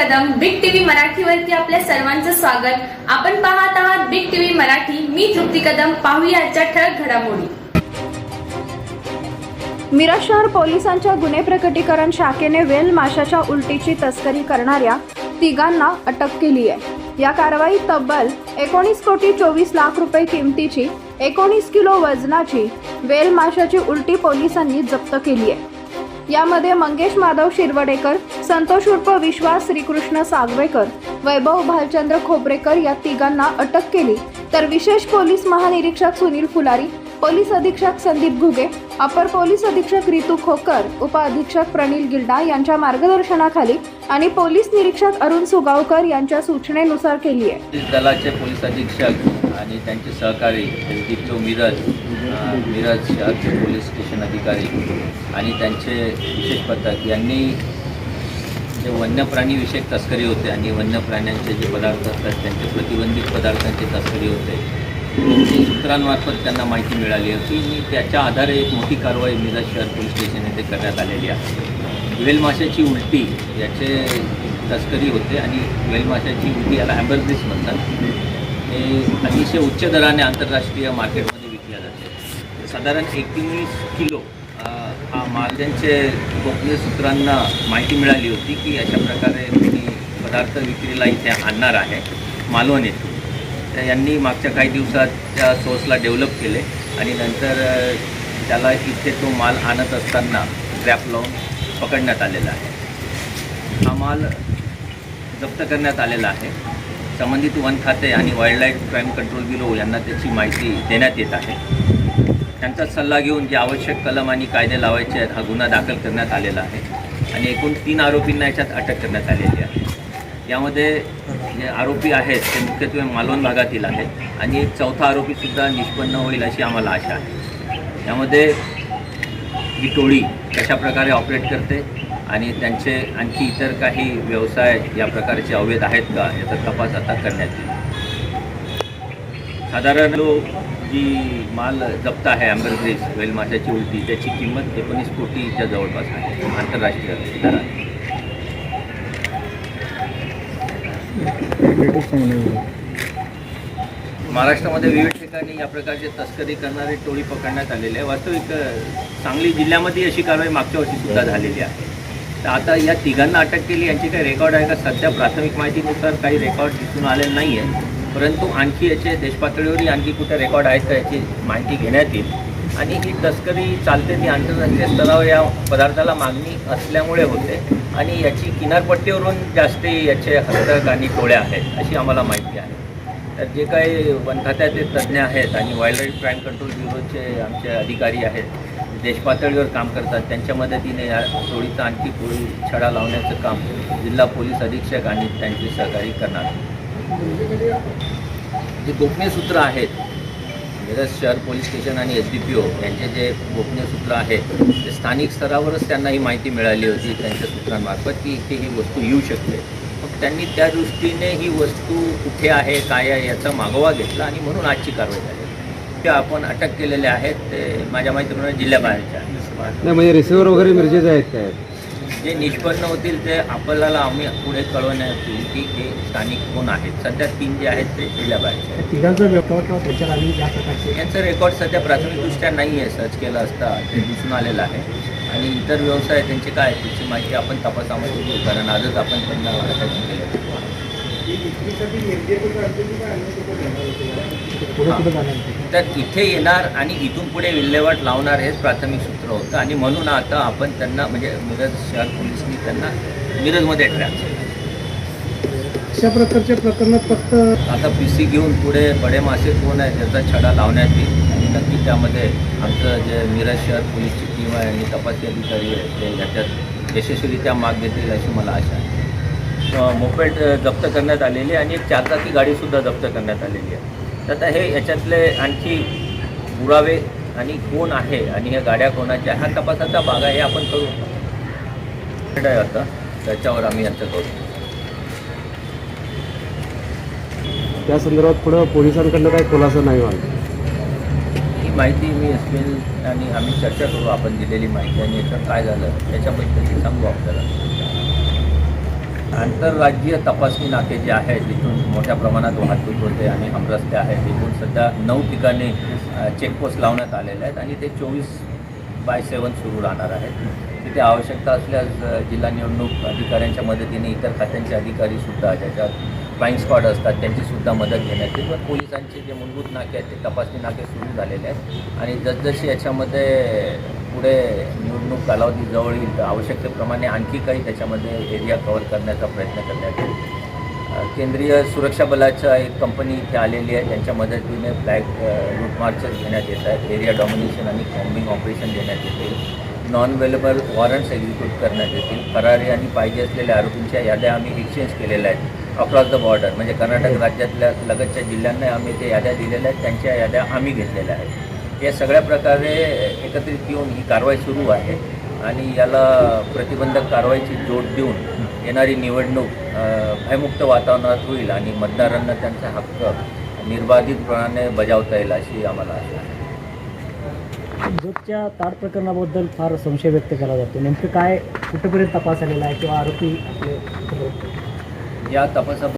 Kadam. Big TV मराठीवरती आपल्या सर्वांचं स्वागत. आपण पाहत आहात बिग टीव्ही मराठी. मी तृप्ती कदम. पाहूया आजच्या ठळक घडामोडी. मिरज शहर पोलिसांच्या गुन्हे प्रकटीकरण शाखेने वेल माशाच्या उलटीची तस्करी करणाऱ्या तिघांना अटक केली आहे. या कारवाईत तब्बल एकोणीस कोटी चोवीस लाख रुपये किमतीची एकोणीस किलो वजनाची वेल माशाची उलटी पोलिसांनी जप्त केली आहे. यामध्ये मंगेश माधव शिरवडेकर संतोष उर्फ विश्वास श्रीकृष्ण सागवेकर वैभव भालचंद्र खोबरेकर या तिघांना अटक केली. तर विशेष पोलीस महानिरीक्षक सुनील फुलारी पोलीस अधीक्षक संदीप घुगे अपर पोलीस अधीक्षक रितू खोकर उपअधीक्षक प्रणील गिल्डा यांच्या मार्गदर्शनाखाली आणि पोलीस निरीक्षक अरुण सुगावकर यांच्या सूचनेनुसार केली आहे दलाचे पोलीस अधीक्षक आणि त्यांचे सहकारी मिरज मिरज शहरचे पोलीस स्टेशन अधिकारी आणि त्यांचे विशेष पथक यांनी जे वन्यप्राणीविषयक तस्करी होते आणि वन्य प्राण्यांचे जे पदार्थ असतात त्यांचे प्रतिबंधित पदार्थांची तस्करी होते त्यांची सूत्रांमार्फत त्यांना माहिती मिळाली होती. आणि त्याच्या आधारे एक मोठी कारवाई मिरज शहर पोलीस स्टेशन येथे करण्यात आलेली आहे. वेलमाशाची उलटी याचे तस्करी होते आणि वेलमाशाची उलटी याला ॲम्बरग्रीस म्हणतात. हे अतिशय उच्च दराने आंतरराष्ट्रीय मार्केटमध्ये साधारण एकोणीस किलो हा माल त्यांचे गोपनीय सूत्रांना माहिती मिळाली होती की अशा प्रकारे मी पदार्थ विक्रीला इथे आणणार आहे मालवण येथून. तर यांनी मागच्या काही दिवसात त्या सोर्सला डेव्हलप केले आणि नंतर त्याला इथे तो माल आणत असताना ट्रॅप लावून पकडण्यात आलेला आहे. हा माल जप्त करण्यात आलेला आहे. संबंधित वन खाते आणि wildlife crime control bureau यांना त्याची माहिती देण्यात येत आहे. त्यांचा सल्ला घेऊन जे आवश्यक कलम आणि कायदे लावायचे आहेत हा गुन्हा दाखल करण्यात आलेला आहे. आणि एकूण तीन आरोपींना याच्यात अटक करण्यात आलेली आहे. यामध्ये जे आरोपी आहेत ते मुख्यत्वे मालवण भागातील आहेत. आणि एक चौथा आरोपीसुद्धा निष्पन्न होईल अशी आम्हाला आशा आहे. यामध्ये ही टोळी कशा प्रकारे ऑपरेट करते आणि त्यांचे आणखी इतर काही व्यवसाय या प्रकारचे अवैध आहेत का याचा तपास आता करण्यात येईल. साधारण लोक जी माल जप्त आहे अँबरग्रेस वेल माशाची उलटी त्याची किंमत एकोणीस कोटीच्या जवळपास आहे. आंतरराष्ट्रीय दरात. महाराष्ट्रामध्ये विविध ठिकाणी या प्रकारचे तस्करी करणारे टोळी पकडण्यात आलेले आहे. वास्तविक सांगली जिल्ह्यामध्ये अशी कारवाई मागच्या वर्षी सुद्धा झालेली आहे. तर आता या तिघांना अटक केली. यांची काही रेकॉर्ड आहे का? सध्या प्राथमिक माहितीनुसार काही रेकॉर्ड दिसून आलेले नाही आहे परंतु आणखी याचे देशपातळीवरही आणखी कुठे रेकॉर्ड आहेत का याची माहिती घेण्यात येईल. आणि ही तस्करी चालते ती आंतरराष्ट्रीय स्तरावर या पदार्थाला मागणी असल्यामुळे होते आणि याची किनारपट्टीवरून जास्त याचे हस्तक आणि टोळ्या आहेत अशी आम्हाला माहिती आहे. तर जे काही वन खात्याचे तज्ज्ञ आहेत आणि वाईल्ड लाईफ क्राईम कंट्रोल ब्युरोचे आमचे अधिकारी आहेत देशपातळीवर काम करतात त्यांच्या मदतीने या टोळीचा आणखी पोळी छडा लावण्याचं काम जिल्हा पोलीस अधीक्षक आणि त्यांचे सहकारी करणार जे गोपनीय सूत्र आहेत मिरज शहर पोलीस स्टेशन आणि एस डी पी ओ यांचे जे गोपनीय सूत्र आहेत ते स्थानिक स्तरावरच त्यांना ही माहिती मिळाली होती त्यांच्या सूत्रांमार्फत की इथे ही वस्तू येऊ शकते. मग त्यांनी त्या दृष्टीने ही वस्तू कुठे आहे काय आहे याचा मागोवा घेतला आणि म्हणून आजची कारवाई झाली. ते आपण अटक केलेले आहेत ते माझ्या माहितीप्रमाणे जिल्ह्याबाहेरच्या नाही म्हणजे रिसिव्हर वगैरे मिरजेचे आहेत काय? जे निष्पन्न होतील ते आपल्याला आम्ही पुढे कळवण्यात येईल की हे स्थानिक कोण आहेत? सध्या तीन जे आहेत ते आहेत. या प्रकारचे यांचं रेकॉर्ड सध्या प्राथमिकदृष्ट्या नाही आहे सर्च केलं असता ते दिसून आलेलं आहे. आणि इतर व्यवसाय त्यांचे काय त्याची माहिती आपण तपासामध्ये घेऊ कारण आजच आपण त्यांना केलं? तर इथे येणार आणि इथून पुढे विल्हेवाट लावणार हेच प्राथमिक सूत्र होतं. आणि म्हणून आता आपण त्यांना म्हणजे मिरज शहर पोलिसनी त्यांना मिरजमध्ये ट्रॅप केलं. अशा प्रकारच्या प्रकरणात फक्त आता पी सी घेऊन पुढे बडे मासे कोण आहे त्याचा छडा लावण्यात येईल आणि नक्की त्यामध्ये आमचं जे मिरज शहर पोलीसची टीम आहे आणि तपासी अधिकारी आहे ते याच्यात यशस्वीरित्या माग घेतील अशी मला आशा आहे. अ, जप्त करण्यात आलेली आहे आणि एक चारचाकी गाडीसुद्धा जप्त करण्यात आलेली आहे. तर आता हे याच्यातले आणखी पुरावे आणि कोण आहे आणि ह्या गाड्या कोणाच्या हा तपासाचा भाग आहे हे आपण करू. आहे आता त्याच्यावर आम्ही यांचं करू. त्या संदर्भात पुढं पोलिसांकडनं काही खुलासा नाही व्हायला. ही माहिती मी एल आणि आम्ही चर्चा करू आपण दिलेली माहिती आणि याच्यात काय झालं याच्या पद्धती सांगू आपल्याला. आंतरराज्यीय तपासणी नाके जे आहेत तिथून मोठ्या प्रमाणात वाहतूक होते आणि हमरस्ते आहेत. तिथून सध्या नऊ ठिकाणी चेकपोस्ट लावण्यात आलेले आहेत आणि ते चोवीस बाय सेवन सुरू राहणार आहेत. तिथे आवश्यकता असल्यास जिल्हा निवडणूक अधिकाऱ्यांच्या मदतीने इतर खात्यांचे अधिकारीसुद्धा ज्याच्यात फ्लाईंग स्क्वॉड असतात त्यांचीसुद्धा मदत घेण्यात येईल. पण पोलिसांचे जे मूलभूत नाके आहेत ते तपासणी नाके सुरू झालेले आहेत. आणि जसजशी याच्यामध्ये पुढे निवडणूक कालावधी जवळ येईल तर आवश्यकतेप्रमाणे आणखी काही त्याच्यामध्ये एरिया कव्हर करण्याचा प्रयत्न करण्यात येईल. केंद्रीय सुरक्षा बलाच्या एक कंपनी इथे आलेली आहे. त्यांच्या मदतीने फ्लॅग रूट मार्चेस घेण्यात येत आहेत एरिया डॉमिनेशन आणि कॉम्बिंग ऑपरेशन घेण्यात येतील नॉन अवेलेबल वॉरंट्स एक्झिक्यूट करण्यात येतील. फरारी आणि पाहिजे असलेल्या आरोपींच्या याद्या आम्ही एक्सचेंज केलेल्या आहेत. अक्रॉस द बॉर्डर म्हणजे कर्नाटक राज्यातल्या लगतच्या जिल्ह्यांना आम्ही ते याद्या दिलेल्या आहेत. त्यांच्या याद्या आम्ही घेतलेल्या आहेत. या सगळ्या प्रकारे एकत्रित येऊन ही कारवाई सुरू आहे आणि याला प्रतिबंधक कारवाईची जोड देऊन येणारी निवडणूक भयमुक्त वातावरणात होईल आणि मतदारांना त्यांचा हक्क निर्बाधितपणाने बजावता येईल अशी आम्हाला आशा आहे. जोतच्या ताड प्रकरणाबद्दल फार संशय व्यक्त केला जातो. नेमकं काय कुठेपर्यंत तपास आलेला आहे किंवा आरोपी आपले या तपासा